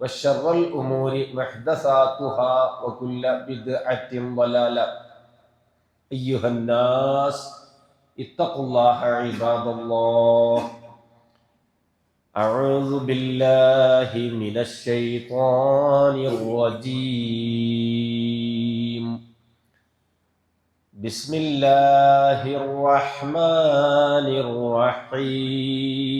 وشر الأمور محدثاتها وكل بدعة ضلالة. أيها الناس اتقوا الله عباد الله. أعوذ بالله من الشيطان الرجيم. بسم الله الرحمن الرحيم.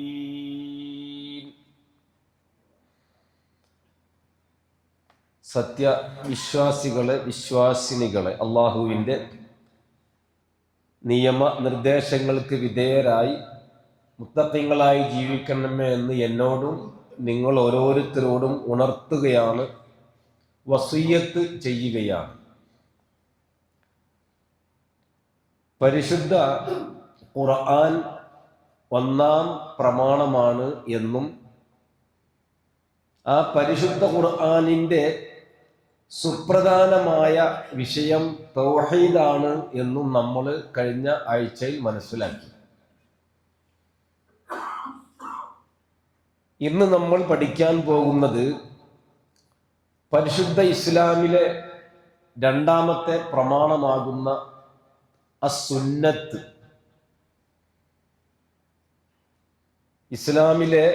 സത്യവിശ്വാസികളെ വിശ്വാസിനികളെ അള്ളാഹുവിന്റെ നിയമ നിർദ്ദേശങ്ങൾക്ക് വിധേയരായി മുത്തത്തിങ്ങളായി ജീവിക്കണമേ എന്ന് എന്നോടും നിങ്ങൾ ഓരോരുത്തരോടും ഉണർത്തുകയാണ് വസീയത്ത് ചെയ്യുകയാണ്. പരിശുദ്ധ ഖുർആൻ ഒന്നാം പ്രമാണമാണ് എന്നും ആ പരിശുദ്ധ ഖുർആാനിന്റെ സുപ്രധാനമായ വിഷയം തൗഹീദാണ് എന്നും നമ്മൾ കഴിഞ്ഞ ആഴ്ചയിൽ മനസ്സിലാക്കി. ഇന്ന് നമ്മൾ പഠിക്കാൻ പോകുന്നത് പരിശുദ്ധ ഇസ്ലാമിലെ രണ്ടാമത്തെ പ്രമാണമാകുന്ന അസുന്നത്ത്. ഇസ്ലാമിലെ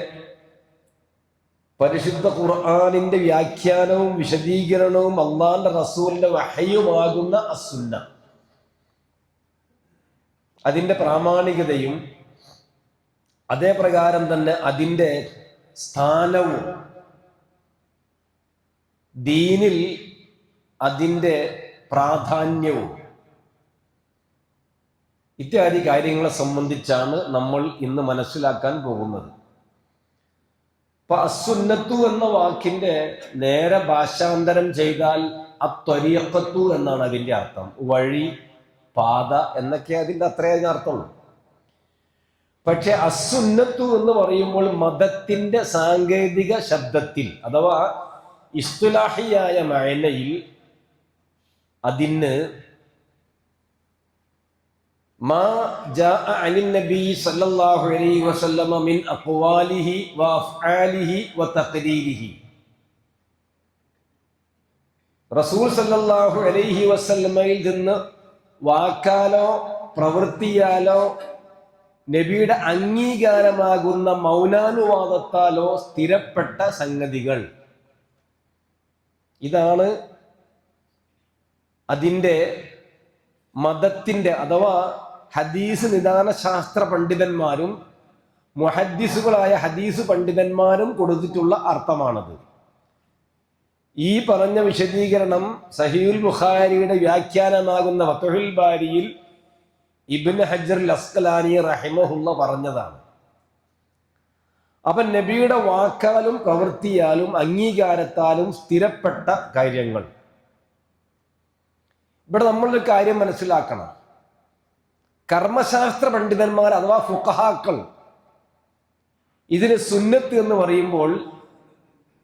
പരിശുദ്ധ ഖുർആാനിന്റെ വ്യാഖ്യാനവും വിശദീകരണവും അള്ളാന്റെ റസൂലിന്റെ വഹയുമാകുന്ന അസുന്ന. അതിന്റെ പ്രാമാണികതയും അതേ പ്രകാരം തന്നെ അതിന്റെ സ്ഥാനവും ദീനിൽ അതിന്റെ പ്രാധാന്യവും. ഇത്യാദി കാര്യങ്ങളെ സംബന്ധിച്ചാണ് നമ്മൾ ഇന്ന് മനസ്സിലാക്കാൻ പോകുന്നത്. അപ്പൊ അസുന്നത്തു എന്ന വാക്കിന്റെ നേരെ ഭാഷാന്തരം ചെയ്താൽ അത്വരിയക്കത്തു എന്നാണ് അതിന്റെ അർത്ഥം. വഴി പാത എന്നൊക്കെ അതിന്റെ അത്രേ അതിന് അർത്ഥമുള്ളൂ. പക്ഷെ അസുന്നത്തു എന്ന് പറയുമ്പോൾ മതത്തിന്റെ സാങ്കേതിക ശബ്ദത്തിൽ അഥവാ ഇസ്തുലാഹിയായ മയനയിൽ അതിന് ما جاء عن النبي صلى الله عليه وسلم من أقواله وأفعاله وتقريره റസൂൽ സല്ലല്ലാഹു അലൈഹി വസല്ലമയിൽ നിന്ന് വാക്കാലോ പ്രവൃത്തിയാലോ നബിയുടെ അംഗീകാരമാകുന്ന മൗനാനുവാദത്താലോ സ്ഥിരപ്പെട്ട സംഗതികൾ ഇതാണ് അതിൻ്റെ മതത്തിൻ്റെ അഥവാ ഹദീസ് നിദാന ശാസ്ത്ര പണ്ഡിതന്മാരും മുഹദ്ദീസുകളായ ഹദീസ് പണ്ഡിതന്മാരും കൊടുത്തിട്ടുള്ള അർത്ഥമാണത്. ഈ പറഞ്ഞ വിശദീകരണം സഹീൽ ബുഖാരിയുടെ വ്യാഖ്യാനമാകുന്ന വത്തുഹിൽ ബാരിയിൽ ഇബിൻ ഹജർ അസ്കലാനി റഹിമഹുള്ള പറഞ്ഞതാണ്. അപ്പൊ നബിയുടെ വാക്കാലും പ്രവൃത്തിയാലും അംഗീകാരത്താലും സ്ഥിരപ്പെട്ട കാര്യങ്ങൾ. ഇവിടെ നമ്മളൊരു കാര്യം മനസ്സിലാക്കണം. കർമ്മശാസ്ത്ര പണ്ഡിതന്മാർ അഥവാ ഫുഖഹാക്കൾ. ഇതിന് സുന്നത്ത് എന്ന് പറയുമ്പോൾ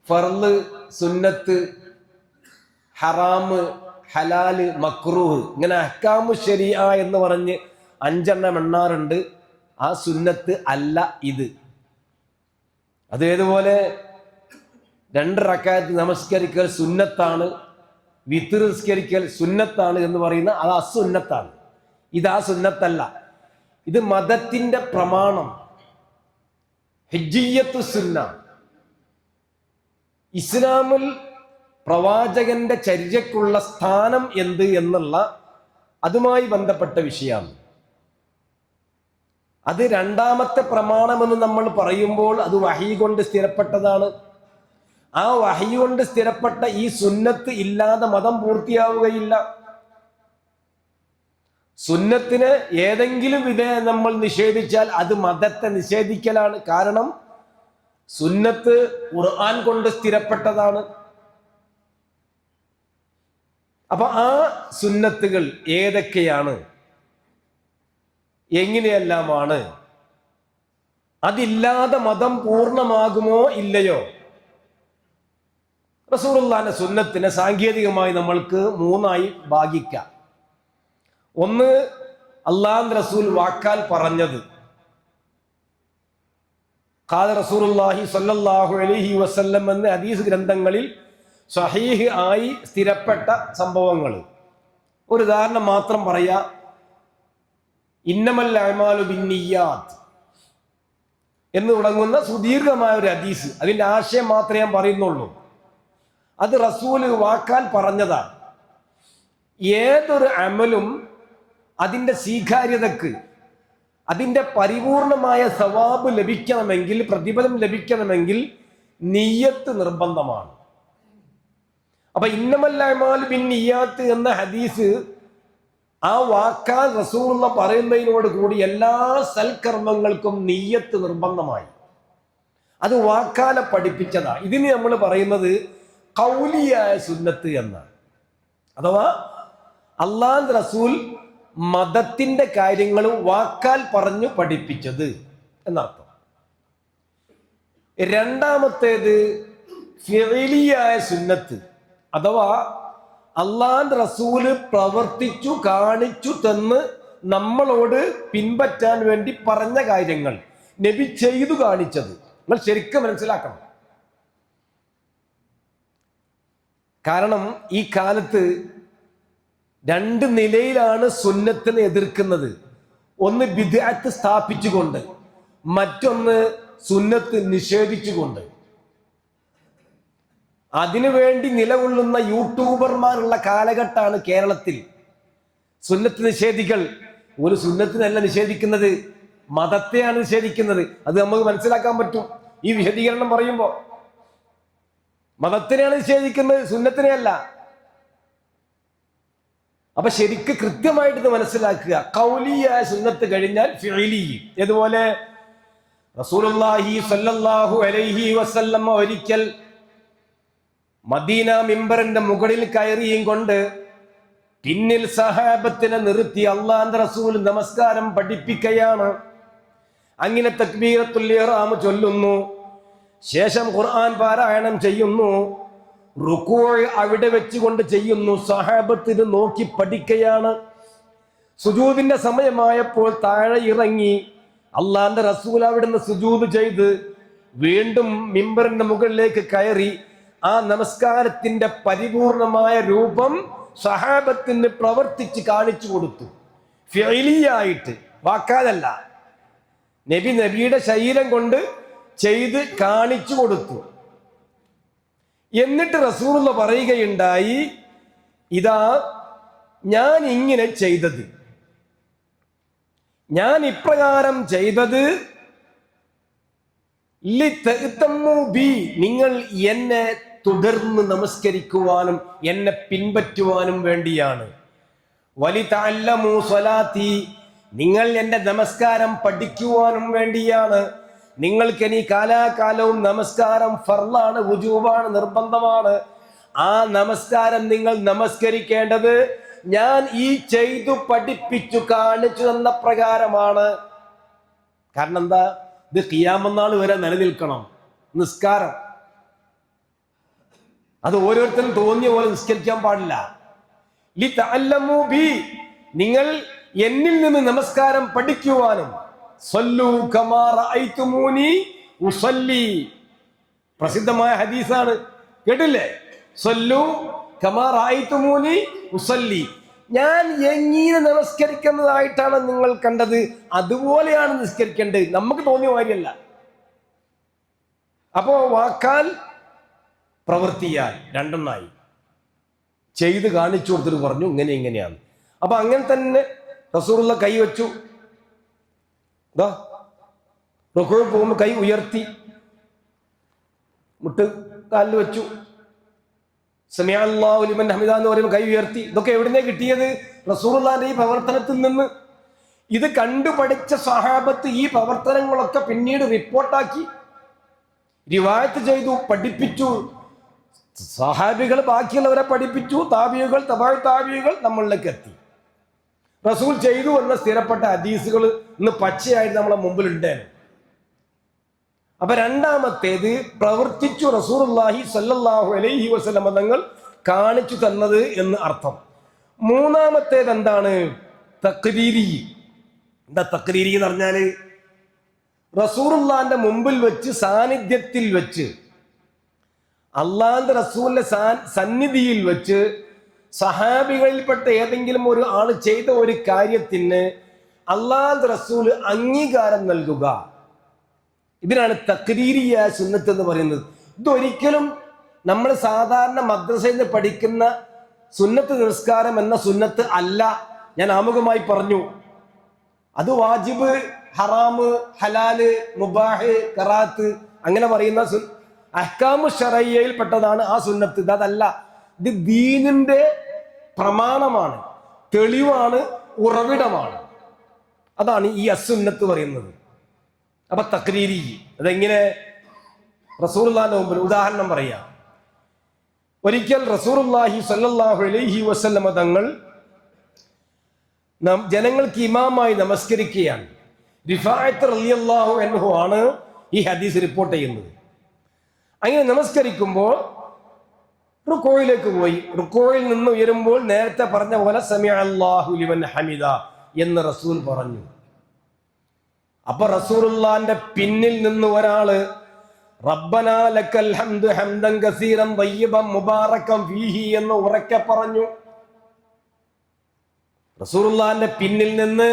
ഫർൾ സുന്നത്ത് ഹറാമ് ഹലാൽ മക്രൂഹ്. ഇങ്ങനെ അഹ്കാമു ശരിയ എന്ന് പറഞ്ഞ് അഞ്ചെണ്ണം എണ്ണാറുണ്ട്. ആ സുന്നത്ത് അല്ല ഇത്. അത് ഏതുപോലെ? രണ്ട് റക്കായത്ത് നമസ്കരിക്കൽ സുന്നത്താണ് വിത്ത് നിസ്കരിക്കൽ സുന്നത്താണ് എന്ന് പറയുന്ന അത് അസുന്നത്താണ്. ഇത് സുന്നത്തല്ല. ഇത് മതത്തിന്റെ പ്രമാണം. ഹെജിയത്ത് സുന്ന. ഇസ്ലാമിൽ പ്രവാചകന്റെ ചര്യക്കുള്ള സ്ഥാനം എന്ത് എന്നുള്ള അതുമായി ബന്ധപ്പെട്ട വിഷയമാണ് അത് രണ്ടാമത്തെ പ്രമാണമെന്ന് നമ്മൾ പറയുമ്പോൾ അത് വഹി കൊണ്ട് സ്ഥിരപ്പെട്ടതാണ്. ആ വഹി കൊണ്ട് സ്ഥിരപ്പെട്ട ഈ സുന്നത്ത് ഇല്ലാതെ മതം പൂർത്തിയാവുകയില്ല. സുന്നത്തിന് ഏതെങ്കിലും വിധേയ നമ്മൾ നിഷേധിച്ചാൽ അത് മതത്തെ നിഷേധിക്കലാണ്. കാരണം സുന്നത്ത് ഖുർആൻ കൊണ്ട് സ്ഥിരപ്പെട്ടതാണ്. അപ്പൊ ആ സുന്നത്തുകൾ ഏതൊക്കെയാണ്? എങ്ങനെയെല്ലാമാണ്? അതില്ലാതെ മതം പൂർണമാകുമോ ഇല്ലയോ? റസൂറുല്ലാന്റെ സുന്നത്തിനെ സാങ്കേതികമായി നമ്മൾക്ക് മൂന്നായി ഭാഗിക്കാം. ഒന്ന് അള്ളാഹ് റസൂൽ വാക്കാൽ പറഞ്ഞത്. ഖാദ റസൂലുള്ളാഹി സ്വല്ലല്ലാഹു അലൈഹി വസല്ലം എന്ന ഹദീസ് ഗ്രന്ഥങ്ങളിൽ സഹീഹ് ആയി സ്ഥിരപ്പെട്ട സംഭവങ്ങൾ. ഒരു ഉദാഹരണം മാത്രം പറയാ. ഇന്നമൽ അമാലു ബിന്നിയാത്ത് എന്ന് തുടങ്ങുന്ന സുദീർഘമായ ഒരു ഹദീസ്. അതിന്റെ ആശയം മാത്രമേ ഞാൻ പറയുന്നുള്ളൂ. അത് റസൂൽ വാക്കാൽ പറഞ്ഞതാണ്. ഏതൊരു അമലും അതിന്റെ സ്വീകാര്യതക്ക് അതിന്റെ പരിപൂർണമായ സവാബ് ലഭിക്കണമെങ്കിൽ പ്രതിഫലം ലഭിക്കണമെങ്കിൽ നീയത്ത് നിർബന്ധമാണ്. അപ്പൊ ഇന്നമല്ലായ്മാൽ ബിൻ നിയ്യാത്ത് എന്ന ഹദീസ് ആ വാക്കാൽ റസൂള്ള പറയുന്നതിനോട് കൂടി എല്ലാ സൽക്കർമ്മങ്ങൾക്കും നീയത്ത് നിർബന്ധമായി. അത് വാക്കാലെ പഠിപ്പിച്ചതാ. ഇതിന് നമ്മൾ പറയുന്നത് കൗലിയായ സുന്നത്ത് എന്നാണ്. അഥവാ അള്ളാഹ് റസൂൽ മതത്തിന്റെ കാര്യങ്ങളും വാക്കാൽ പറഞ്ഞു പഠിപ്പിച്ചത് എന്നർത്ഥം. രണ്ടാമത്തേത് ഫിറിലിയായ സുന്നത്ത്. അഥവാ അള്ളാൻ റസൂൽ പ്രവർത്തിച്ചു കാണിച്ചു തന്ന് നമ്മളോട് പിൻപറ്റാൻ വേണ്ടി പറഞ്ഞ കാര്യങ്ങൾ നബി ചെയ്തു കാണിച്ചത്. നമ്മൾ ശരിക്കും മനസ്സിലാക്കണം. കാരണം ഈ കാലത്ത് രണ്ട് നിലയിലാണ് സുന്നത്തിനെ എതിർക്കുന്നത്. ഒന്ന് വിദ്യാത്ത് സ്ഥാപിച്ചുകൊണ്ട് മറ്റൊന്ന് സുന്നത്ത് നിഷേധിച്ചുകൊണ്ട്. അതിനുവേണ്ടി നിലകൊള്ളുന്ന യൂട്യൂബർമാരുള്ള കാലഘട്ടമാണ് കേരളത്തിൽ. സുന്നത്ത് നിഷേധികൾ ഒരു സുന്നത്തിനല്ല നിഷേധിക്കുന്നത് മതത്തെയാണ് നിഷേധിക്കുന്നത്. അത് നമുക്ക് മനസ്സിലാക്കാൻ പറ്റും. ഈ വിശദീകരണം പറയുമ്പോൾ മതത്തിനെയാണ് നിഷേധിക്കുന്നത് സുന്നത്തിനെയല്ല. അപ്പൊ ശരിക്ക് കൃത്യമായിട്ട് ഇത് മനസ്സിലാക്കുക. കൗലിയ സുന്നത്ത് കഴിഞ്ഞാൽ ഇതുപോലെ അലൈഹി ഒരിക്കൽ മദീന മിമ്പറിന്റെ മുകളിൽ കയറിയും കൊണ്ട് പിന്നിൽ സഹാബത്തിനെ നിർത്തി അള്ളാന്റെ റസൂൽ നമസ്കാരം പഠിപ്പിക്കുകയാണ് അങ്ങനെ തക്ബീറത്തുൽ ഇഹ്റാം ചൊല്ലുന്നു. ശേഷം ഖുർആൻ പാരായണം ചെയ്യുന്നു. റുക്കോൾ അവിടെ വെച്ചുകൊണ്ട് ചെയ്യുന്നു. സഹാബത്തിന് നോക്കി പഠിക്കുകയാണ് സുജൂദിന്റെ സമയമായപ്പോൾ താഴെ ഇറങ്ങി അള്ളാന്റെ റസൂൽ അവിടുന്ന് സുജൂദ് ചെയ്ത് വീണ്ടും മിമ്പറിന്റെ മുകളിലേക്ക് കയറി ആ നമസ്കാരത്തിന്റെ പരിപൂർണമായ രൂപം സഹാബത്തിന് പ്രവർത്തിച്ച് കാണിച്ചു കൊടുത്തു. ഫെയിലിയായിട്ട് വാക്കാലല്ല. നബി നബിയുടെ ശരീരം കൊണ്ട് ചെയ്ത് കാണിച്ചു കൊടുത്തു. എന്നിട്ട് റസൂലുള്ള പറയുകയുണ്ടായി ഇതാ ഞാൻ ഇങ്ങനെ ചെയ്തത്. ഞാൻ ഇപ്രകാരം ചെയ്തത് ബി നിങ്ങൾ എന്നെ തുടർന്ന് നമസ്കരിക്കുവാനും എന്നെ പിൻപറ്റുവാനും വേണ്ടിയാണ്. വലി താല്ലമു സ്വലാത്തി നിങ്ങൾ എന്റെ നമസ്കാരം പഠിക്കുവാനും വേണ്ടിയാണ്. നിങ്ങൾക്ക് ഇനി കാലാകാലവും നമസ്കാരം ഫർളാണ് വുജൂബാണ് നിർബന്ധമാണ്. ആ നമസ്കാരം നിങ്ങൾ നമസ്കരിക്കേണ്ടത് ഞാൻ ഈ ചെയ്തു പഠിപ്പിച്ചു കാണിച്ചു തന്ന പ്രകാരമാണ്. കാരണം എന്താ? ഇത് കിയാമന്നാൾ വരെ നിലനിൽക്കണം. നിസ്കാരം. അത് ഓരോരുത്തരും തോന്നിയ പോലെ നിസ്കരിക്കാൻ പാടില്ല. നിങ്ങൾ എന്നിൽ നിന്ന് നമസ്കാരം പഠിക്കുവാനും പ്രസിദ്ധമായ ഹദീസാണ്. കേട്ടില്ലേ? സല്ലു കമാ റഅയ്തുമൂനി ഉസല്ലി. ഞാൻ എങ്ങനെ നമസ്കരിക്കുന്നതായിട്ടാണ് നിങ്ങൾ കണ്ടത്. അതുപോലെയാണ് നിസ്കരിക്കേണ്ടത്. നമുക്ക് തോന്നിയ കാര്യമല്ല. അപ്പോ വാക്കാൽ പ്രവൃത്തിയാൽ രണ്ടെണ്ണായി. ചെയ്ത് കാണിച്ചു കൊടുത്തിട്ട് പറഞ്ഞു ഇങ്ങനെ ഇങ്ങനെയാണ്. അപ്പൊ അങ്ങനെ തന്നെ റസൂറുള്ള കൈ വെച്ചു ഇതാ റുക്കു പോകുമ്പോൾ കൈ ഉയർത്തി. മുട്ട് കാലിൽ വെച്ചു. സമയാലിമൻ ഹമിദ എന്ന് പറയുമ്പോൾ കൈ ഉയർത്തി. ഇതൊക്കെ എവിടുന്നേ കിട്ടിയത്? റസൂറുല്ലാന്റെ ഈ പ്രവർത്തനത്തിൽ നിന്ന്. ഇത് കണ്ടുപഠിച്ച സഹാബത്ത് ഈ പ്രവർത്തനങ്ങളൊക്കെ പിന്നീട് റിപ്പോർട്ടാക്കി. റിവായത്ത് ചെയ്തു പഠിപ്പിച്ചു. സഹാബികൾ ബാക്കിയുള്ളവരെ പഠിപ്പിച്ചു താബിയുകൾ തപാഴ് താബിയുകൾ നമ്മളിലേക്ക് എത്തി. റസൂൽ ചെയ്തു എന്ന സ്ഥിരപ്പെട്ട ഹദീസുകൾ ഇന്ന് പച്ചയായിട്ട് നമ്മളെ മുമ്പിലുണ്ട് അപ്പൊ രണ്ടാമത്തേത് പ്രവർത്തിച്ചു റസൂർല്ലാഹി സല്ലാഹു അലൈഹി വസ്ലം തങ്ങൾ കാണിച്ചു തന്നത് എന്ന് അർത്ഥം. മൂന്നാമത്തേത് എന്താണ്? തക്രീരി. എന്താ തക്രീരി എന്ന് പറഞ്ഞാൽ? റസൂറുല്ലാന്റെ മുമ്പിൽ വെച്ച് സാന്നിധ്യത്തിൽ വെച്ച് അള്ളാന്റെ റസൂലിന്റെ സന്നിധിയിൽ വെച്ച് സഹാബികളിൽപ്പെട്ട ഏതെങ്കിലും ഒരു ആൾ ചെയ്ത ഒരു കാര്യത്തിന് അള്ളാഹ് റസൂൽ അംഗീകാരം നൽകുക. ഇതിനാണ് തക്രീരിയ സുന്നത്ത് എന്ന് പറയുന്നത്. ഇതൊരിക്കലും നമ്മൾ സാധാരണ മദ്രസയിൽ നിന്ന് പഠിക്കുന്ന സുന്നത്ത് നിസ്കാരം എന്ന സുന്നത്ത് അല്ല. ഞാൻ ആമുഖമായി പറഞ്ഞു. അത് വാജിബ് ഹറാമ് ഹലാൽ മുബാഹ് കറാത്ത് അങ്ങനെ പറയുന്ന അഹ്കാമു ഷറയ്യയിൽ പെട്ടതാണ് ആ സുന്നത്ത്. അതല്ല ഇത് ദീനിന്റെ പ്രമാണമാണ് തെളിവാണ് ഉറവിടമാണ്. അതാണ് ഈ അസുന്നത്ത് പറയുന്നത്. അപ്പൊ തക്രീരി അതെങ്ങനെ? റസൂർലാന്റെ മുമ്പിൽ ഉദാഹരണം പറയാം. ഒരിക്കൽ റസൂർല്ലാഹി സല്ലാഹു അലൈഹി വസല്ലമ തങ്ങൾ ജനങ്ങൾക്ക് ഇമാമായി നമസ്കരിക്കുകയാണ്. റിഫായത്ത് ആണ് ഈ ഹദീസ് റിപ്പോർട്ട് ചെയ്യുന്നത്. അങ്ങനെ നമസ്കരിക്കുമ്പോൾ റുക്കോയിലേക്ക് പോയി. റുക്കോയിൽ നിന്ന് ഉയരുമ്പോൾ നേരത്തെ പറഞ്ഞ പോലെ സമയ അള്ളാഹു ലിമൻ ഹമിദ എന്ന് റസൂൽ പറഞ്ഞു. അപ്പൊ റസൂറുല്ലാന്റെ പിന്നിൽ നിന്ന് ഒരാൾ ഹംദൻ ഫീഹി എന്ന് ഉറക്കെ പറഞ്ഞു. റസൂറുല്ലാന്റെ പിന്നിൽ നിന്ന്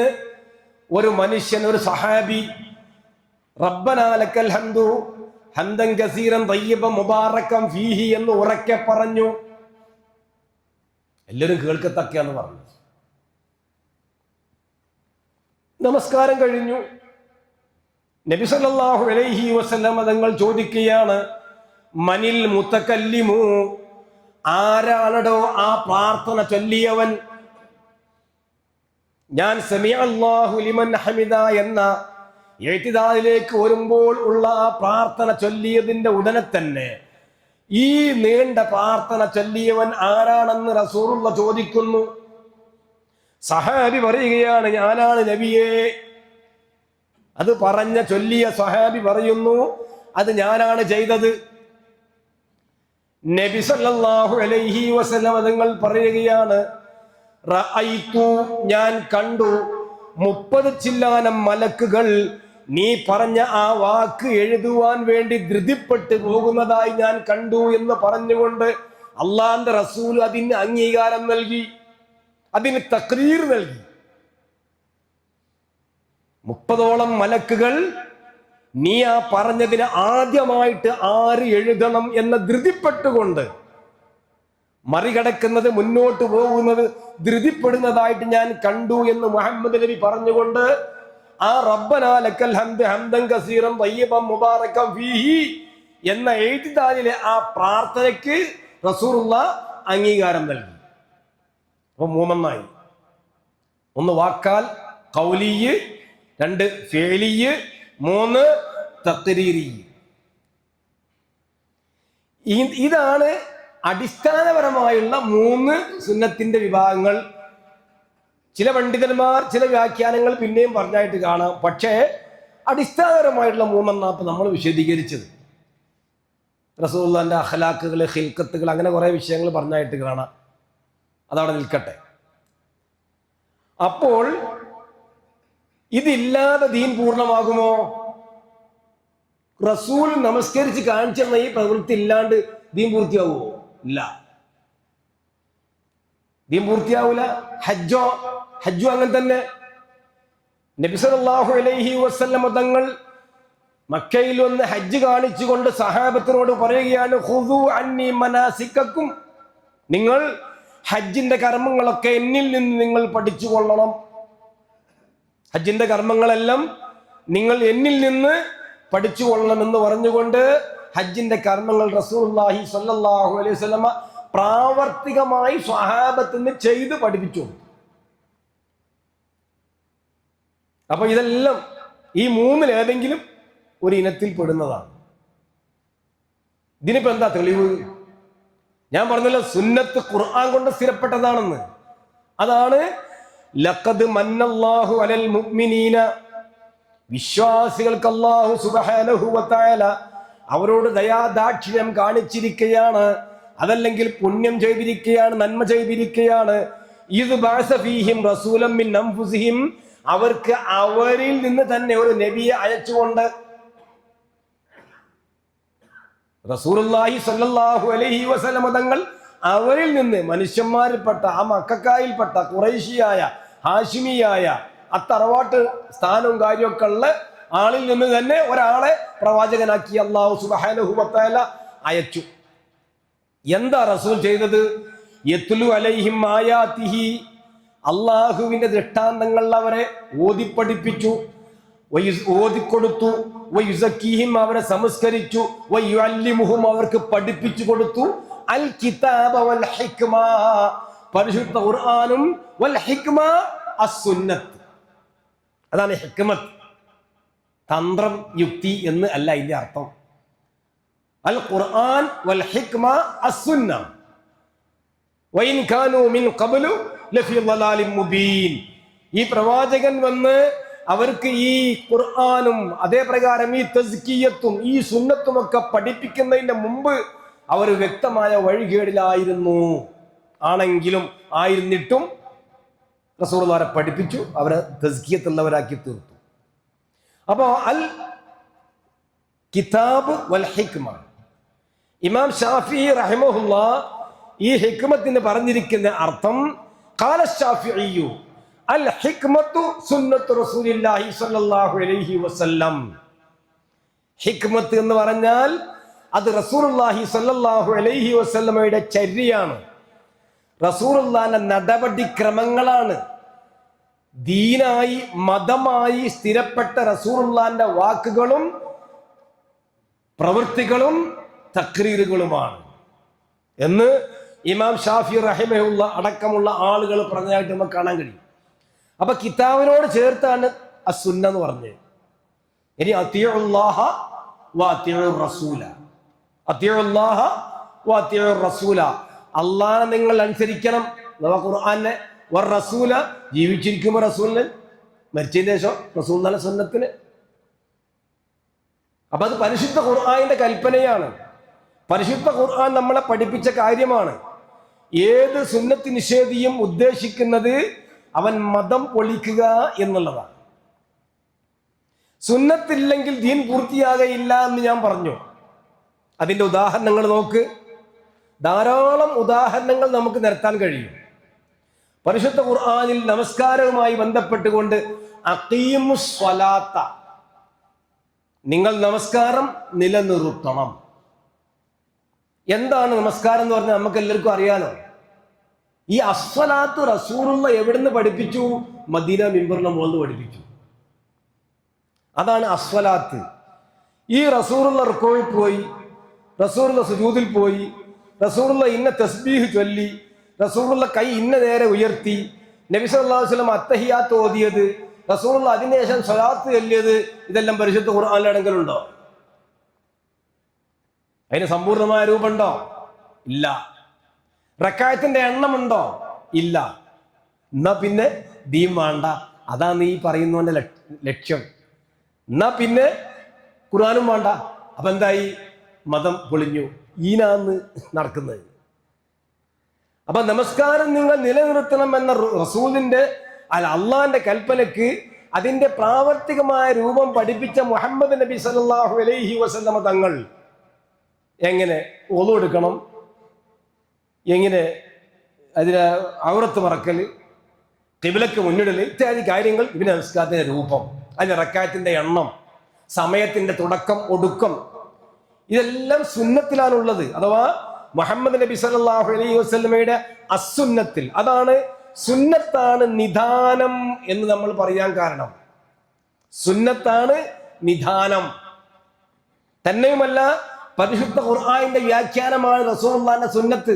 ഒരു മനുഷ്യൻ ഒരു സഹാബി റബ്ബനാലക്കൽ ഹംദു ഹംദൻ കസീറൻ തയ്യബ മുബാറക്കം ഫീഹി എന്ന് ഉറക്കെ പറഞ്ഞു. എല്ലാവരും കേൾക്കത്തക്കെയാന്ന് പറഞ്ഞു. നമസ്കാരം കഴിഞ്ഞു. നബി സല്ലല്ലാഹു അലൈഹി വസല്ലമ തങ്ങൾ ചോദിക്കുകയാണ് മനിൽ മുത്തക്കല്ലിമു ആരാണടോ ആ പ്രാർത്ഥന ചൊല്ലിയവൻ? ഞാൻ സെമിയാഹുലിമൻ അല്ലാഹു ലിമൻ ഹമിദ എന്ന എഴുത്തിദാലിലേക്ക് വരുമ്പോൾ ഉള്ള ആ പ്രാർത്ഥന ചൊല്ലിയതിന്റെ ഉടനെ തന്നെ ഈ നീണ്ട പ്രാർത്ഥന ചൊല്ലിയവൻ ആരാണെന്ന് റസൂറുള്ള ചോദിക്കുന്നു. സഹാബി പറയുകയാണ് ഞാനാണ് നബിയേ. അത് പറഞ്ഞ ചൊല്ലിയ സഹാബി പറയുന്നു അത് ഞാനാണ് ചെയ്തത്. നബി സല്ലല്ലാഹു അലൈഹി വസല്ലം തങ്ങൾ പറയുകയാണ് ഞാൻ കണ്ടു. മുപ്പത് ചില്ലാനം മലക്കുകൾ നീ പറഞ്ഞ ആ വാക്ക് എഴുതുവാൻ വേണ്ടി ധൃതിപ്പെട്ട് പോകുന്നതായി ഞാൻ കണ്ടു എന്ന് പറഞ്ഞുകൊണ്ട് അള്ളാന്റെ റസൂൽ അതിന് അംഗീകാരം നൽകി അതിന് തക്രീർ നൽകി. മുപ്പതോളം മലക്കുകൾ നീ ആ പറഞ്ഞതിന് ആദ്യമായിട്ട് ആര് എഴുതണം എന്ന ധൃതിപ്പെട്ടുകൊണ്ട് മറികടക്കുന്നത് മുന്നോട്ട് പോകുന്നത് ധൃതിപ്പെടുന്നതായിട്ട് ഞാൻ കണ്ടു എന്ന് മുഹമ്മദ് നബി പറഞ്ഞുകൊണ്ട് ആ റബ്ബനാ ലക്കൽ ഹംദ് ഹംദൻ കസീറം തയ്യിബം മുബാറക്കം ഫീഹി എന്ന എഴുതിത്താലിലെ ആ പ്രാർത്ഥനയ്ക്ക് റസൂറുള്ള അംഗീകാരം നൽകി. അപ്പൊ മൂന്നെണ്ണായി. ഒന്ന് വാക്കാൽ കൗലിയ് രണ്ട് ഫേലിയ് മൂന്ന് തത്തരീരി ഇതാണ് അടിസ്ഥാനപരമായുള്ള മൂന്ന് സുന്നത്തിന്റെ വിഭാഗങ്ങൾ ചില പണ്ഡിതന്മാർ ചില വ്യാഖ്യാനങ്ങൾ പിന്നെയും പറഞ്ഞായിട്ട് കാണാം. പക്ഷേ അടിസ്ഥാനപരമായിട്ടുള്ള മൂന്നെണ്ണാപ്പ് നമ്മൾ വിശദീകരിച്ചത്. റസൂള്ളാന്റെ അഖലാക്കുകൾ ഹിൽക്കത്തുകൾ അങ്ങനെ കുറേ വിഷയങ്ങൾ പറഞ്ഞായിട്ട് കാണാം. അതവിടെ നിൽക്കട്ടെ. അപ്പോൾ ഇതില്ലാതെ ദീൻ പൂർണമാകുമോ? റസൂൽ നമസ്കരിച്ച് കാണിച്ചെന്ന ഈ പ്രവൃത്തി ഇല്ലാണ്ട് ദീൻ പൂർത്തിയാവുമോ ഇല്ല. ദീൻ പൂർത്തിയാവൂല? ഹജ്ജോ? ഹജ്ജോ അങ്ങനെ തന്നെ നബിസലാഹു അലൈഹി വസല്ലമ തങ്ങൾ മക്കയിൽ വന്ന് ഹജ്ജ് കാണിച്ചുകൊണ്ട് സഹാബത്തിനോട് പറയുകയാണ് ഹുദു അന്നി മനാസിക്കും നിങ്ങൾ ഹജ്ജിന്റെ കർമ്മങ്ങളൊക്കെ എന്നിൽ നിന്ന് നിങ്ങൾ പഠിച്ചു കൊള്ളണം ഹജ്ജിന്റെ കർമ്മങ്ങളെല്ലാം നിങ്ങൾ എന്നിൽ നിന്ന് പഠിച്ചു കൊള്ളണം എന്ന് പറഞ്ഞുകൊണ്ട് ഹജ്ജിന്റെ കർമ്മങ്ങൾ റസൂലുള്ളാഹി സല്ലാഹു അലൈഹി സ്വലമ പ്രാവർത്തികമായി സ്വഹാബത്തിന് ചെയ്ത് പഠിപ്പിച്ചു കൊടുത്തു. അപ്പൊ ഇതെല്ലാം ഈ മൂന്നിൽ ഏതെങ്കിലും ഒരു ഇനത്തിൽ പെടുന്നതാണ്. ഇതിനിപ്പോ എന്താ തെളിവ്? ഞാൻ പറഞ്ഞല്ലോ സുന്നത്ത് ഖുർആൻ കൊണ്ട് സ്ഥിരപ്പെട്ടതാണെന്ന്. അതാണ് ലഖദ് മന്നല്ലാഹു അലൽ മുഅ്മിനീന. വിശ്വാസികൾക്ക് അല്ലാഹു സുബ്ഹാനഹു വതആല അവരോട് ദയാദാക്ഷിണ്യം കാണിച്ചിരിക്കുകയാണ് അതല്ലെങ്കിൽ പുണ്യം ചെയ്തിരിക്കുകയാണ് നന്മ ചെയ്തിരിക്കുകയാണ് ഇത് ബഅസ ഫീഹിം റസൂലം മിൻ അൻഫുസിഹിം അവർക്ക് അവരിൽ നിന്ന് തന്നെ ഒരു നബിയെ അയച്ചുകൊണ്ട് തങ്ങൾ അവരിൽ നിന്ന് മനുഷ്യന്മാരിൽപ്പെട്ട ആ മക്കായിൽപ്പെട്ട കുറേശിയായ ഹാഷിമിയായ അത്തറവാട്ട് സ്ഥാനവും കാര്യമൊക്കെ ഉള്ള ആളിൽ നിന്ന് തന്നെ ഒരാളെ പ്രവാചകനാക്കി അള്ളാഹു സുബ്ഹാനഹു വതആല അയച്ചു. എന്താ റസൂൽ ചെയ്തത്? യത്ലു അലൈഹിം ആയാതിഹി അള്ളാഹുവിന്റെ ദൃഷ്ടാന്തങ്ങൾ അവരെ ഓതിപ്പഠിപ്പിച്ചു ഓതിക്കൊടുത്തു വയുസക്കീഹിം അവരെ സംസ്കരിച്ചു വയുഅല്ലിമുഹും അവർക്ക് പഠിപ്പിച്ചു കൊടുത്തു. അൽ കിതാബ് വൽ ഹിക്മ പരിശുദ്ധ ഖുർആനും വൽ ഹിക്മ അതാണ് ഹിക്മത്ത്. തന്ത്രം യുക്തി എന്ന് അല്ല ഇതിന്റെ അർത്ഥം. അൽ ഖുർആൻ വൽ ഹിക്മ അസുന്ന വൈൻ ഖാനു മിൻ ഖബ്ലു മുബീൻ. ഈ പ്രവാചകൻ വന്ന് അവർക്ക് ഈ ഖുർആാനും അതേപ്രകാരം ഈ തസ്കിയത്തും ഈ സുന്നത്തും ഒക്കെ പഠിപ്പിക്കുന്നതിന്റെ മുമ്പ് അവർ വ്യക്തമായ വഴികേടിലായിരുന്നു. ആണെങ്കിലും ആയിരുന്നിട്ടും റസൂർമാരെ പഠിപ്പിച്ചു അവരെ തസ്കിയത്തുള്ളവരാക്കി തീർത്തു. അപ്പോ അൽ കിതാബ് വൽ ഹിക്മ. ഇമാം ഷാഫി റഹിമഹുല്ല ഈ ഹിക്മത്തിന് പറഞ്ഞിരിക്കുന്ന അർത്ഥം ഖാല الحكمة سنة رسول الله صلى الله عليه وسلم. ഹിക്മത്ത് എന്ന് പറഞ്ഞാൽ അത് റസൂലുള്ളാഹി സ്വല്ലല്ലാഹു അലൈഹി വസല്ലമയുടെ ചര്യയാണ്. റസൂലുള്ളാന്റെ നടപടിക്രമങ്ങളാണ് ദീനായി മതമായി സ്ഥിരപ്പെട്ട റസൂറുല്ലാന്റെ വാക്കുകളും പ്രവൃത്തികളും തക്രീറുകളുമാണ്. എന്ന് ഇമാം ഷാഫി റഹിമയുള്ള അടക്കമുള്ള ആളുകൾ പറഞ്ഞതായിട്ട് നമുക്ക് കാണാൻ കഴിയും. അപ്പൊ കിതാബിനോട് ചേർത്താണ് അസുന്ന എന്ന് പറഞ്ഞത്. ഇനി റസൂല റസൂല അള്ളാഹനെ നിങ്ങൾ അനുസരിക്കണം. ഖുർആനെ റസൂല ജീവിച്ചിരിക്കുമ്പോൾ റസൂലിന് മരിച്ചതിന് ശേഷം റസൂൽ നല്ല സുന്നത്തിന്. അപ്പൊ അത് പരിശുദ്ധ ഖുർആാനിന്റെ കൽപ്പനയാണ്. പരിശുദ്ധ ഖുർആൻ നമ്മളെ പഠിപ്പിച്ച കാര്യമാണ്. ഏത് സുന്നത്ത് നിഷേധിയും ഉദ്ദേശിക്കുന്നത് അവൻ മതം പൊളിക്കുക എന്നുള്ളതാണ്. സുന്നത്തില്ലെങ്കിൽ ദീൻ പൂർത്തിയാകയില്ല എന്ന് ഞാൻ പറഞ്ഞു. അതിന്റെ ഉദാഹരണങ്ങൾ നോക്ക്. ധാരാളം ഉദാഹരണങ്ങൾ നമുക്ക് നിരത്താൻ കഴിയും. പരിശുദ്ധ ഖുർആാനിൽ നമസ്കാരവുമായി ബന്ധപ്പെട്ടുകൊണ്ട് അക്കീമു സ്വലാത്ത നിങ്ങൾ നമസ്കാരം നിലനിർത്തണം. എന്താണ് നമസ്കാരം എന്ന് പറഞ്ഞാൽ നമുക്ക് എല്ലാവർക്കും അറിയാലോ. ഈ അസ്വലാത്ത് റസൂറുള്ള എവിടുന്ന് പഠിപ്പിച്ചു? മദീന മിമ്പറിന് മുകളിൽ പഠിപ്പിച്ചു. അതാണ് അസ്വലാത്ത് ഈ റസൂറുള്ള റുക്കോയിൽ പോയി റസൂറുള്ള സുജൂതിൽ പോയി റസൂറുള്ള ഇന്ന തസ്ബീഹ് ചൊല്ലി റസൂറുള്ള കൈ ഇന്ന നേരെ ഉയർത്തി നബി സല്ലല്ലാഹു അലൈഹി വസല്ലം അത്തഹിയാത്ത് ഓതിയത് റസൂറുള്ള അതിനുശേഷം സ്വലാത്ത് ചൊല്ലിയത് ഇതെല്ലാം പരിശുദ്ധ ഖുർആനിലെവിടെങ്കിലുണ്ടോ അതിന് സമ്പൂർണമായ രൂപമുണ്ടോ? ഇല്ല. റക്കായത്തിന്റെ എണ്ണമുണ്ടോ? ഇല്ല. എന്നാ പിന്നെ ദീം വേണ്ട. അതാണ് ഈ പറയുന്നവന്റെ ലക്ഷ്യം. എന്നാ പിന്നെ ഖുർആാനും വേണ്ട. അപ്പൊ എന്തായി? മതം പൊളിഞ്ഞു. ഈനാന്ന് നടക്കുന്നത്. അപ്പൊ നമസ്കാരം നിങ്ങൾ നിലനിർത്തണം എന്ന റസൂലിന്റെ അല്ല അള്ളാന്റെ കൽപ്പനക്ക് അതിന്റെ പ്രാവർത്തികമായ രൂപം പഠിപ്പിച്ച മുഹമ്മദ് നബി സല്ലല്ലാഹു അലൈഹി വസല്ലമ തങ്ങൾ എങ്ങനെ ഒതു എടുക്കണം? എങ്ങനെ അതിന് ഔറത്ത് മറക്കൽ കിബിലക്ക് മുന്നിടൽ ഇത്യാദി കാര്യങ്ങൾ ഇബിന് നമസ്കാരത്തിന്റെ രൂപം. അതിന്റെ റക്കായത്തിന്റെ എണ്ണം സമയത്തിന്റെ തുടക്കം ഒടുക്കം. ഇതെല്ലാം സുന്നത്തിലാണുള്ളത്. അഥവാ മുഹമ്മദ് നബി സല്ലല്ലാഹു അലൈഹി വസ്ലമയുടെ അസുന്നത്തിൽ അതാണ് സുന്നത്താണ് നിധാനം എന്ന് നമ്മൾ പറയാൻ കാരണം. സുന്നത്താണ് നിധാനം തന്നെയുമല്ല പരിശുദ്ധ ഖുർആാനിന്റെ വ്യാഖ്യാനമാണ് റസൂലുള്ളാന്റെ സുന്നത്ത്.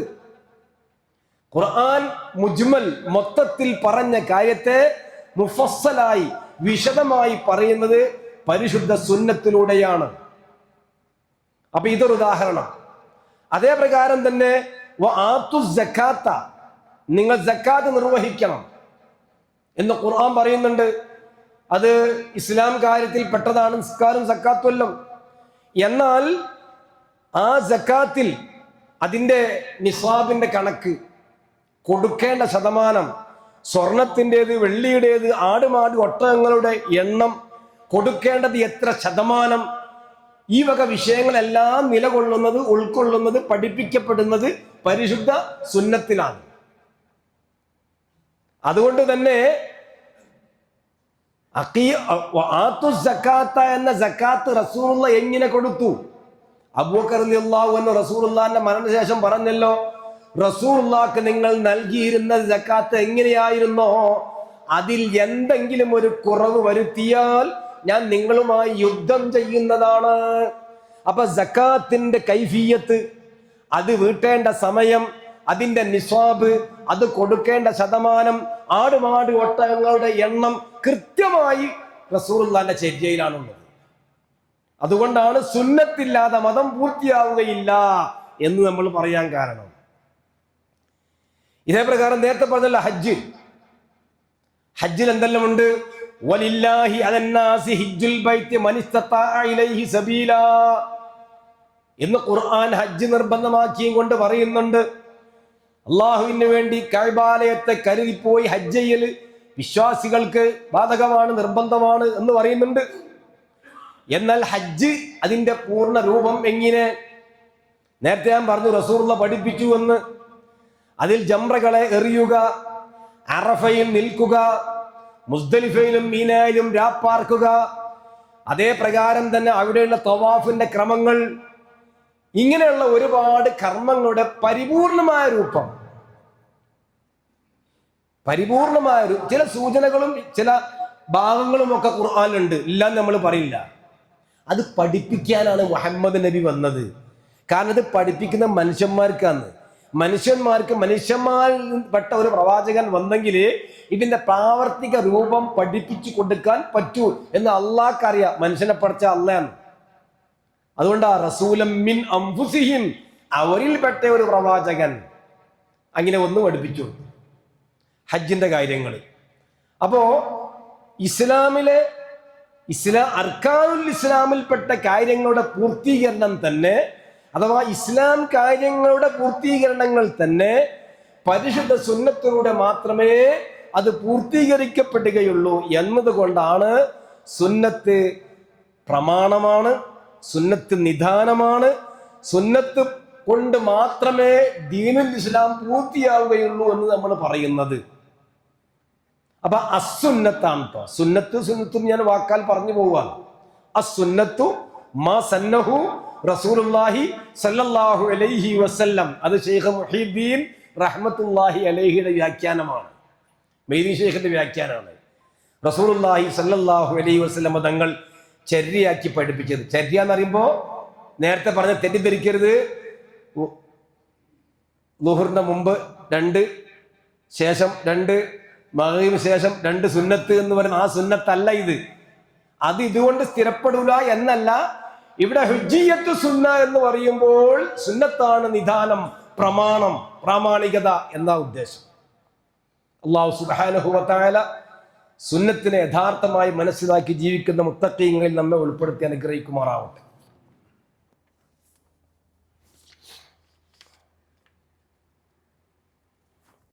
ഖുർആൻ മുജ്മൽ മൊത്തത്തിൽ പറഞ്ഞ കാര്യത്തെ മുഫസ്സലായി വിശദമായി പറയുന്നത് പരിശുദ്ധ സുന്നത്തിലൂടെയാണ്. അപ്പൊ ഇതൊരു ഉദാഹരണം. അതേ പ്രകാരം തന്നെ ആത്തു നിങ്ങൾ ജക്കാത്ത് നിർവഹിക്കണം എന്ന് ഖുർആൻ പറയുന്നുണ്ട്. അത് ഇസ്ലാം കാര്യത്തിൽ പെട്ടതാണ് നിസ്കാരം സക്കാത്തുമല്ലോ എന്നാൽ ആ സക്കാത്തിൽ അതിന്റെ നിസ്വാബിന്റെ കണക്ക് കൊടുക്കേണ്ട ശതമാനം സ്വർണത്തിന്റെത് വെള്ളിയുടേത് ആടുമാട് ഒട്ടകങ്ങളുടെ എണ്ണം കൊടുക്കേണ്ടത് എത്ര ശതമാനം ഈ വക വിഷയങ്ങളെല്ലാം നിലകൊള്ളുന്നത് ഉൾക്കൊള്ളുന്നത് പഠിപ്പിക്കപ്പെടുന്നത് പരിശുദ്ധ സുന്നത്തിലാണ്. അതുകൊണ്ട് തന്നെ ആത്തു സക്കാത്ത എന്ന സക്കാത്ത് റസൂലുള്ള എങ്ങനെ കൊടുത്തു? അബൂക്കർ റളിയല്ലാഹു അൻഹു റസൂലുള്ളാന്റെ മരണശേഷം പറഞ്ഞല്ലോ റസൂലുള്ളാക്ക് നിങ്ങൾ നൽകിയിരുന്ന ജക്കാത്ത് എങ്ങനെയായിരുന്നോ അതിൽ എന്തെങ്കിലും ഒരു കുറവ് വരുത്തിയാൽ ഞാൻ നിങ്ങളുമായി യുദ്ധം ചെയ്യുന്നതാണ്. അപ്പൊ ജക്കാത്തിന്റെ കൈഫീയത്ത് അത് വീട്ടേണ്ട സമയം അതിന്റെ നിസ്വാബ് അത് കൊടുക്കേണ്ട ശതമാനം ആടുമാട് ഒട്ടകങ്ങളുടെ എണ്ണം കൃത്യമായി റസൂറുല്ലാന്റെ ചര്യയിലാണുള്ളത് അതുകൊണ്ടാണ് സുന്നത്തില്ലാതെ മതം പൂർത്തിയാവുകയില്ല എന്ന് നമ്മൾ പറയാൻ കാരണം. ഇതേ പ്രകാരം നേരത്തെ പറഞ്ഞല്ലോ ഹജ്ജ് ഹജ്ജിൽ എന്തെല്ലാം ഉണ്ട് എന്ന് ഖുർആൻ ഹജ്ജ് നിർബന്ധമാക്കിയും കൊണ്ട് പറയുന്നുണ്ട്. അള്ളാഹുവിന് വേണ്ടി കൈബാലയത്തെ കരുതിപ്പോയി ഹജ്ജയിൽ വിശ്വാസികൾക്ക് ബാധകമാണ് നിർബന്ധമാണ് എന്ന് പറയുന്നുണ്ട്. എന്നാൽ ഹജ്ജ് അതിന്റെ പൂർണ രൂപം എങ്ങനെ? നേരത്തെ ഞാൻ പറഞ്ഞു റസൂർല പഠിപ്പിച്ചു എന്ന്. അതിൽ ജംറകളെ എറിയുക അറഫയിൽ നിൽക്കുക മുസ്ദലിഫയിലും മീനായിലും രാപ്പാർക്കുക അതേ പ്രകാരം തന്നെ അവിടെയുള്ള തവാഫിന്റെ ക്രമങ്ങൾ ഇങ്ങനെയുള്ള ഒരുപാട് കർമ്മങ്ങളുടെ പരിപൂർണമായ രൂപം. പരിപൂർണമായ ചില സൂചനകളും ചില ഭാഗങ്ങളും ഒക്കെ ഖുർആാനുണ്ട് ഇല്ലാന്ന് നമ്മൾ പറയില്ല. അത് പഠിപ്പിക്കാനാണ് മുഹമ്മദ് നബി വന്നത്. കാരണം അത് പഠിപ്പിക്കുന്ന മനുഷ്യന്മാർക്കാണ്. മനുഷ്യന്മാർക്ക് മനുഷ്യന്മാരിൽ പെട്ട ഒരു പ്രവാചകൻ വന്നെങ്കിൽ ഇതിന്റെ പ്രാവർത്തിക രൂപം പഠിപ്പിച്ചു കൊടുക്കാൻ പറ്റൂ എന്ന് അള്ളാഹ്ക്കറിയാം. മനുഷ്യനെ പഠിച്ച അള്ളയാണ്. അതുകൊണ്ട് റസൂലം മിൻ അംഫുസിഹിം അവരിൽപ്പെട്ട ഒരു പ്രവാചകൻ അങ്ങനെ ഒന്ന് പഠിപ്പിച്ചു. ഹജ്ജിന്റെ കാര്യങ്ങൾ അപ്പോ ഇസ്ലാമിലെ ഇസ്ലാം അർക്കാനുൽ ഇസ്ലാമിൽപ്പെട്ട കാര്യങ്ങളുടെ പൂർത്തീകരണം തന്നെ അഥവാ ഇസ്ലാം കാര്യങ്ങളുടെ പൂർത്തീകരണങ്ങൾ തന്നെ പരിശുദ്ധ സുന്നത്തിലൂടെ മാത്രമേ അത് പൂർത്തീകരിക്കപ്പെടുകയുള്ളൂ എന്നതുകൊണ്ടാണ് സുന്നത്ത് പ്രമാണമാണ് സുന്നത്ത് നിധാനമാണ് സുന്നത്ത് കൊണ്ട് മാത്രമേ ദീനുൽ ഇസ്ലാം പൂർത്തിയാവുകയുള്ളൂ എന്ന് നമ്മൾ പറയുന്നത്. അപ്പൊ അസുന്നത്താണ് കേട്ടോ സുന്നത്ത് സുന്നത്തും ഞാൻ വാക്കാൽ പറഞ്ഞു പോവാണ് അസുന്നത്തു മാ സന്നഹു റസൂലുള്ളാഹി സല്ലല്ലാഹു അലൈഹി വസല്ലം. അത് ഷെയ്ഖ് മുഹീദ്ദീൻ റഹ്മത്തുള്ളാഹി അലൈഹിയുടെ വ്യാഖ്യാനമാണ്. മെയ്തി ഷെയ്ഖിന്റെ വ്യാഖ്യാനമാണ്. റസൂലുള്ളാഹി സല്ലല്ലാഹു അലൈഹി വസല്ലം തങ്ങൾ ചര്യയാക്കി പഠിപ്പിച്ചത്. ചര്യ എന്ന് പറയുമ്പോൾ നേരത്തെ പറഞ്ഞ തെറ്റിദ്ധരിക്കരുത്. ലുഹറിന്റെ മുമ്പ് രണ്ട് ശേഷം രണ്ട് മകറിന് ശേഷം രണ്ട് സുന്നത്ത് എന്ന് പറയുന്ന ആ സുന്നത്തല്ല ഇത്. അത് ഇതുകൊണ്ട് സ്ഥിരപ്പെടൂല എന്നല്ല ഇവിടെ ഹുജിയത്ത് സുന്ന എന്ന് പറയുമ്പോൾ സുന്നത്താണ് നിദാനം പ്രമാണം പ്രാമാണികത എന്ന ഉദ്ദേശം. അള്ളാഹു സുബാനുഹുവത്തായ സുന്നത്തിനെ യഥാർത്ഥമായി മനസ്സിലാക്കി ജീവിക്കുന്ന മുത്തക്കീങ്ങളിൽ നമ്മെ ഉൾപ്പെടുത്തി അനുഗ്രഹിക്കുമാറാവട്ടെ.